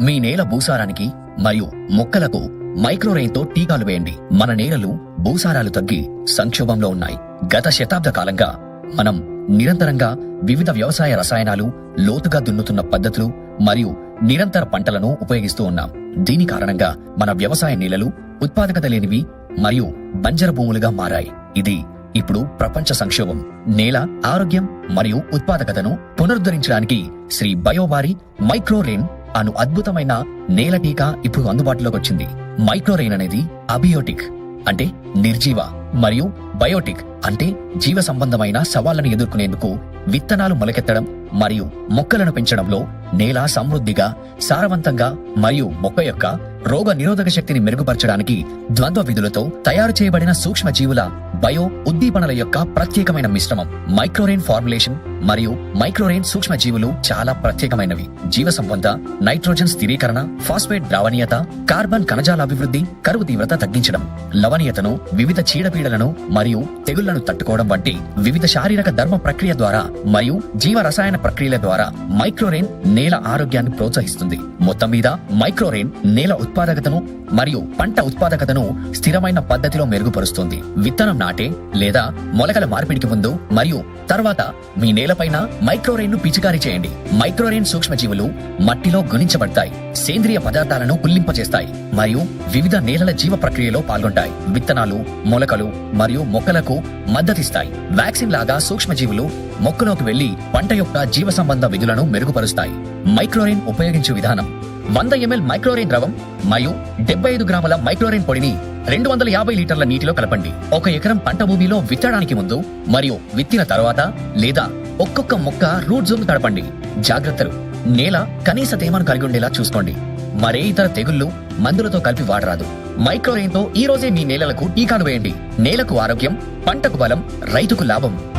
మీ నేల భూసారానికి మరియు మొక్కలకు మైక్రోరెయిన్తో టీకాలు వేయండి. మన నేలలు భూసారాలు తగ్గి సంక్షోభంలో ఉన్నాయి. గత శతాబ్ద కాలంగా మనం నిరంతరంగా వివిధ వ్యవసాయ రసాయనాలు లోతుగా దున్నుతున్న పద్ధతులు మరియు నిరంతర పంటలను ఉపయోగిస్తూ ఉన్నాం. దీని కారణంగా మన వ్యవసాయ నేలలు ఉత్పాదకత లేనివి మరియు బంజర భూములుగా మారాయి. ఇది ఇప్పుడు ప్రపంచ సంక్షోభం. నేల ఆరోగ్యం మరియు ఉత్పాదకతను పునరుద్ధరించడానికి శ్రీ బయోబారి మైక్రోరేన్ అను అద్భుతమైన నేల టీకా ఇప్పుడు అందుబాటులోకి వచ్చింది. మైక్రోరెయిన్ అనేది అబియోటిక్ అంటే నిర్జీవ మరియు బయోటిక్ అంటే జీవ సంబంధమైన సవాళ్ళను ఎదుర్కొనేందుకు విత్తనాలు మొలకెత్తడం మరియు మొక్కలను పెంచడంలో నేల సమృద్ధిగా సారవంతంగా మరియు మొక్క యొక్క రోగ నిరోధక శక్తిని మెరుగుపరచడానికి ద్వంద్వ విధులతో తయారు చేయబడిన సూక్ష్మ జీవుల బయో ఉద్దీపనల యొక్క ప్రత్యేకమైన మిశ్రమం. మైక్రోరైన్ ఫార్ములేషన్ మరియు మైక్రోరేన్ సూక్ష్మజీవులు చాలా ప్రత్యేకమైనవి. జీవ సంబంధ నైట్రోజన్ స్థిరీకరణ ఫాస్ఫేట్ ద్రావణీయత కార్బన్ కణజాల అభివృద్ధి కరువు తీవ్రత తగ్గించడం లవణీయతను వివిధ చీడపీడలను మరియు తెగుళ్ళను తట్టుకోవడం వంటి వివిధ శారీరక ధర్మ ప్రక్రియ ద్వారా మరియు జీవ రసాయన ప్రక్రియల ద్వారా మైక్రోరేన్ నేల ఆరోగ్యాన్ని ప్రోత్సహిస్తుంది. మొత్తం మీద మైక్రోరేన్ నేల ఉత్పాదకతను మరియు పంట ఉత్పాదకతను స్థిరమైన పద్ధతిలో మెరుగుపరుస్తుంది. విత్తనం నాటే లేదా మొలకల మార్పిడికి ముందు మరియు తర్వాత మీ నేల నేలపైన మైక్రోరేన్ను పిచికారీ చేయండి. మైక్రోరేన్ సూక్ష్మజీవులు మట్టిలో గుణించబడతాయి. సేంద్రియ పదార్థాలను కుల్లింపచేస్తాయి మరియు వివిధ నేలల జీవ ప్రక్రియలో పాల్గొంటాయి. విత్తనాలు మొలకలు మరియు మొక్కలకు మద్దతిస్తాయి. వ్యాక్సిన్ లాగా సూక్ష్మజీవులు మొక్కలోకి వెళ్ళి పంట యొక్క జీవ సంబంధ విధులను మెరుగుపరుస్తాయి. మైక్రోరైన్ ఉపయోగించే విధానం. వంద ఎంఎల్ మైక్రోరైన్ ద్రవం మరియు డెబ్బై ఐదు గ్రాముల మైక్రోరైన్ పొడిని రెండు వందల యాభై లీటర్ల నీటిలో కలపండి. ఒక ఎకరం పంట భూమిలో విత్తడానికి ముందు మరియు విత్తిన తర్వాత లేదా ఒక్కొక్క మొక్క రూట్ జోన్ తడపండి జాగ్రత్తలు. నేల కనీస తేమను కలిగి ఉండేలా చూసుకోండి. మరే ఇతర తెగుళ్ళు మందులతో కలిపి వాడరాదు. మైక్రోరేన్తో ఈ రోజే మీ నేలలకు టీకాలు వేయండి. నేలకు ఆరోగ్యం పంటకు బలం రైతుకు లాభం.